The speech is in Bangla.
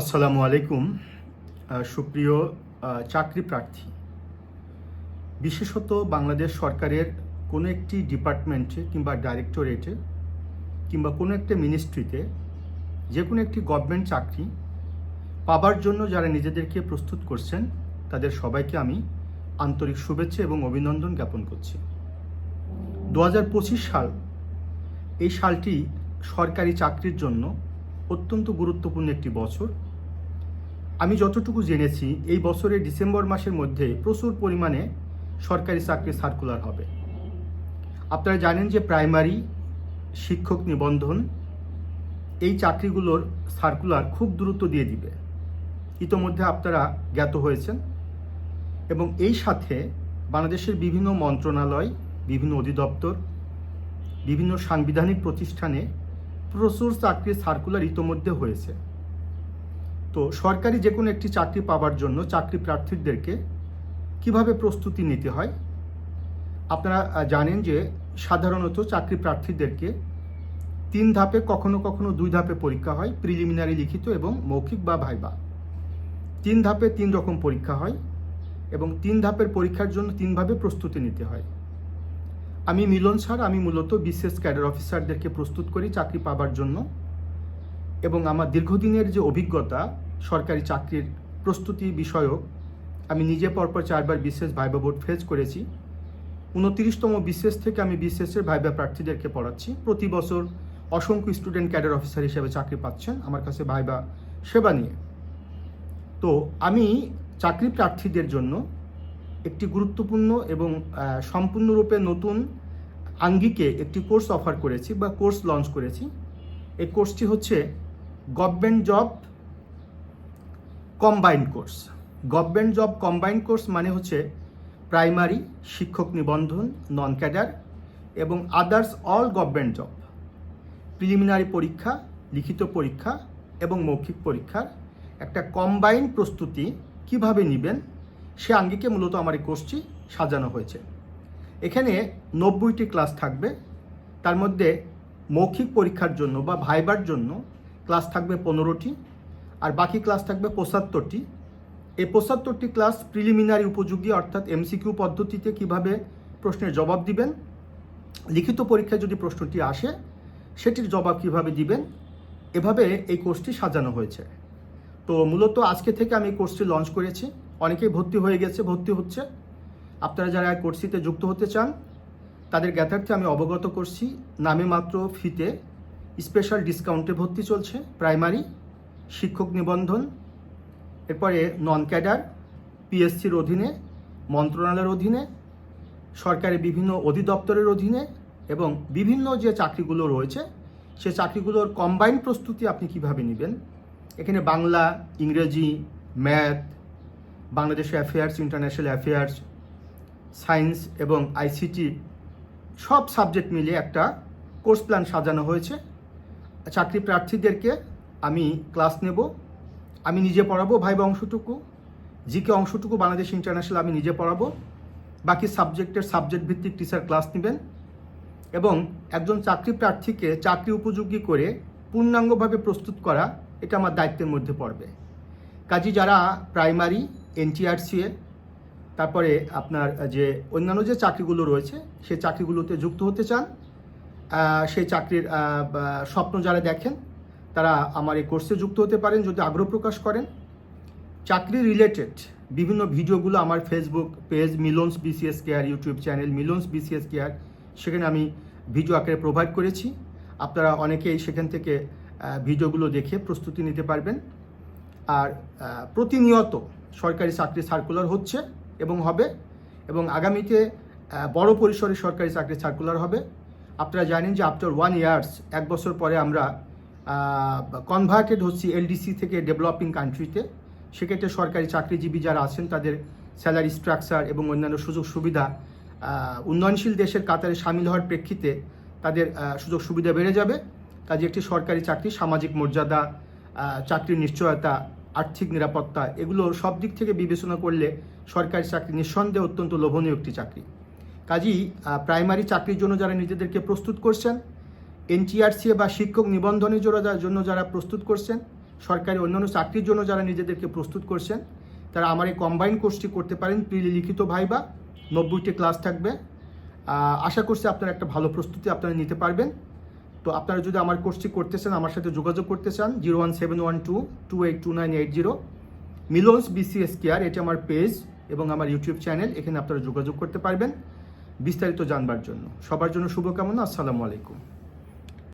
আসসালামু আলাইকুম সুপ্রিয় চাকরি প্রার্থী। বিশেষত বাংলাদেশ সরকারের কোনো একটি ডিপার্টমেন্টে কিংবা ডাইরেক্টরেটে কিংবা কোনো একটা মিনিস্ট্রিতে যে কোনো একটি গভর্নমেন্ট চাকরি পাবার জন্য যারা নিজেদেরকে প্রস্তুত করছেন, তাদের সবাইকে আমি আন্তরিক শুভেচ্ছা এবং অভিনন্দন জ্ঞাপন করছি। দু হাজার পঁচিশ সাল, এই সালটি সরকারি চাকরির জন্য অত্যন্ত গুরুত্বপূর্ণ একটি বছর। আমি যতটুকু জেনেছি, এই বছরের ডিসেম্বর মাসের মধ্যে প্রচুর পরিমাণে সরকারি চাকরি সার্কুলার হবে। আপনারা জানেন যে প্রাইমারি শিক্ষক নিবন্ধন এই চাকরিগুলোর সার্কুলার খুব দ্রুত দিয়ে দিবে। ইতোমধ্যে আপনারা জ্ঞাত হয়েছেন এবং এই সাথে বাংলাদেশের বিভিন্ন মন্ত্রণালয়, বিভিন্ন অধিদপ্তর, বিভিন্ন সাংবিধানিক প্রতিষ্ঠানে প্রচুর চাকরির সার্কুলার ইতোমধ্যে হয়েছে। তো সরকারি যে কোনো একটি চাকরি পাওয়ার জন্য চাকরি প্রার্থীদেরকে কীভাবে প্রস্তুতি নিতে হয়? আপনারা জানেন যে সাধারণত চাকরি প্রার্থীদেরকে তিন ধাপে, কখনো কখনো দুই ধাপে পরীক্ষা হয় প্রিলিমিনারি লিখিত এবং মৌখিক বা ভাইবা। তিন ধাপে তিন রকম পরীক্ষা হয় এবং তিন ধাপের পরীক্ষার জন্য তিনভাবে প্রস্তুতি নিতে হয়। আমি মিলন স্যার, আমি মূলত বিশেষ ক্যাডার অফিসারদেরকে প্রস্তুত করি চাকরি পাবার জন্য। এবং আমার দীর্ঘদিনের যে অভিজ্ঞতা, সরকারি চাকরির প্রস্তুতি বিষয়ক, আমি নিজে পরপর চারবার বিশেষ ভাইবা বোর্ড ফেস করেছি। উনত্রিশতম বিশেষ থেকে আমি বিশেষের ভাইবা প্রার্থীদেরকে পড়াচ্ছি। প্রতি বছর অসংখ্য স্টুডেন্ট ক্যাডার অফিসার হিসেবে চাকরি পাচ্ছেন আমার কাছে ভাইবা সেবা নিয়ে। তো আমি চাকরি প্রার্থীদের জন্য একটি গুরুত্বপূর্ণ এবং সম্পূর্ণরূপে নতুন আঙ্গিকে একটি কোর্স অফার করেছি বা কোর্স লঞ্চ করেছি। এই কোর্সটি হচ্ছে government job combined course government job combined course মানে হচ্ছে প্রাইমারি শিক্ষক নিবন্ধন নন ক্যাডার এবং others all government job preliminary পরীক্ষা, লিখিত পরীক্ষা এবং মৌখিক পরীক্ষার একটা কম্বাইন্ড প্রস্তুতি কীভাবে নেবেন সে আঙ্গিকে মূলত আমার এই কোর্সটি সাজানো হয়েছে। এখানে নব্বইটি ক্লাস থাকবে। তার মধ্যে মৌখিক পরীক্ষার জন্য বা ভাইবার জন্য ক্লাস থাকবে পনেরোটি আর বাকি ক্লাস থাকবে পঁচাত্তরটি। এই পঁচাত্তরটি ক্লাস প্রিলিমিনারি উপযোগী অর্থাৎ এমসিকিউ পদ্ধতিতে কীভাবে প্রশ্নের জবাব দিবেন, লিখিত পরীক্ষায় যদি প্রশ্নটি আসে, সেটির জবাব কীভাবে দিবেন, এভাবে এই কোর্সটি সাজানো হয়েছে। তো মূলত আজকে থেকে আমি এই কোর্সটি লঞ্চ করেছি। অনেকেই ভর্তি হয়ে গেছে, ভর্তি হচ্ছে। আপনারা যারা এই কোর্সটিতে যুক্ত হতে চান, তাদের জ্ঞাতার্থে আমি অবগত করছি, নামে মাত্র ফিতে স্পেশাল ডিসকাউন্টে ভর্তি চলছে প্রাইমারি শিক্ষক নিবন্ধন, এরপরে নন ক্যাডার পিএসসির অধীনে, মন্ত্রণালয়ের অধীনে সরকারি বিভিন্ন অধিদপ্তরের অধীনে এবং বিভিন্ন যে চাকরিগুলো রয়েছে, সে চাকরিগুলোর কম্বাইন প্রস্তুতি আপনি কীভাবে নেবেন? এখানে বাংলা, ইংরেজি math Bangladesh affairs international affairs science এবং আইসিটি সব সাবজেক্ট মিলিয়ে একটা কোর্স প্ল্যান সাজানো হয়েছে। চাকরি প্রার্থীদেরকে আমি ক্লাস নেব। আমি নিজে পড়াবো ভাইবা অংশটুকু। জিকে অংশটুকু বাংলাদেশ ইন্টারন্যাশনাল আমি নিজে পড়াবো। বাকি সাবজেক্টের সাবজেক্ট ভিত্তিক টিচার ক্লাস নেবেন। এবং একজন চাকরি প্রার্থীকে চাকরি উপযোগী করে পূর্ণাঙ্গভাবে প্রস্তুত করা এটা আমার দায়িত্বের মধ্যে পড়বে। কাজী যারা প্রাইমারি এনটিআরসিএ তারপরে আপনার যে অন্যান্য যে চাকরিগুলো রয়েছে, সেই চাকরিগুলোতে যুক্ত হতে চান। সেই চাকরির স্বপ্ন যারা দেখেন, তারা আমার এই কোর্সে যুক্ত হতে পারেন যদি আগ্রহ প্রকাশ করেন। চাকরি রিলেটেড বিভিন্ন ভিডিওগুলো আমার Facebook page Milon's BCS care YouTube channel Milon's BCS care সেখানে আমি ভিডিও আকারে প্রোভাইড করেছি। আপনারা অনেকেই সেখান থেকে ভিডিওগুলো দেখে প্রস্তুতি নিতে পারবেন। আর প্রতিনিয়ত সরকারি চাকরি সার্কুলার হচ্ছে এবং হবে এবং আগামীতে বড় পরিসরে সরকারি চাকরি সার্কুলার হবে। আপনারা জানেন যে আফটার ওয়ান ইয়ার্স এক বছর পরে আমরা কনভার্টেড হচ্ছি এলডিসি থেকে ডেভেলপিং কান্ট্রিতে সেক্ষেত্রে সরকারি চাকরিজীবী যারা আছেন, তাদের স্যালারি স্ট্রাকচার এবং অন্যান্য সুযোগ সুবিধা উন্নয়নশীল দেশের কাতারে সামিল হওয়ার প্রেক্ষিতে তাদের সুযোগ সুবিধা বেড়ে যাবে। কাজে একটি সরকারি চাকরি সামাজিক মর্যাদা চাকরির নিশ্চয়তা আর্থিক নিরাপত্তা, এগুলো সব দিক থেকে বিবেচনা করলে সরকারি চাকরি নিঃসন্দেহে অত্যন্ত লোভনীয় একটি চাকরি। কাজেই প্রাইমারি চাকরির জন্য যারা নিজেদেরকে প্রস্তুত করছেন, এনটিআরসি বা শিক্ষক নিবন্ধনের জন্য জন্য যারা প্রস্তুত করছেন, সরকারি অন্যান্য চাকরির জন্য যারা নিজেদেরকে প্রস্তুত করছেন, তারা আমার এই কম্বাইন কোর্সটি করতে পারেন। লিখিত ভাইবা, নব্বইটি ক্লাস থাকবে। আশা করছি আপনারা একটা ভালো প্রস্তুতি আপনারা নিতে পারবেন। তো আপনারা যদি আমার কোর্সটি করতে চান, আমার সাথে যোগাযোগ করতে চান, zero one seven one two two eight two nine eight zero, Milon's BCS care এটি আমার পেজ এবং আমার ইউটিউব চ্যানেল, এখানে আপনারা যোগাযোগ করতে পারবেন বিস্তারিত জানবার জন্য। সবার জন্য শুভকামনা, আসসালামু আলাইকুম।